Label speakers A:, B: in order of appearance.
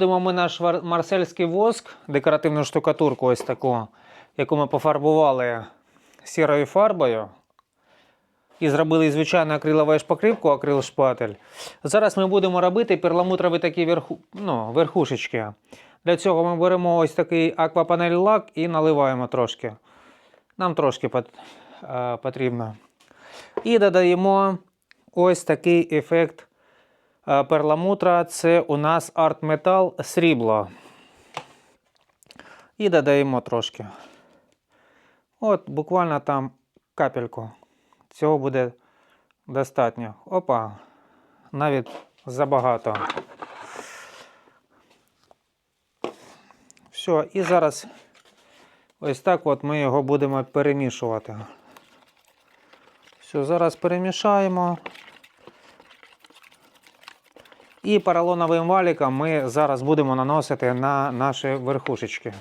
A: Будемо ми наш марсельський воск, декоративну штукатурку, ось таку, яку ми пофарбували сірою фарбою. І зробили звичайну акрилову шпакривку, акрил шпатель. Зараз ми будемо робити перламутрові такі верху, ну, верхушечки. Для цього ми беремо ось такий аквапанель лак і наливаємо трошки. Нам трошки е, потрібно. І додаємо ось такий ефект перламутра. Це у нас арт метал срібло. І додаємо трошки. От, буквально там капельку. Цього буде достатньо. Опа. Навіть забагато. Все, і зараз ось так от ми його будемо перемішувати. Все, зараз перемішаємо. І поролоновим валіком ми зараз будемо наносити на наші верхушечки.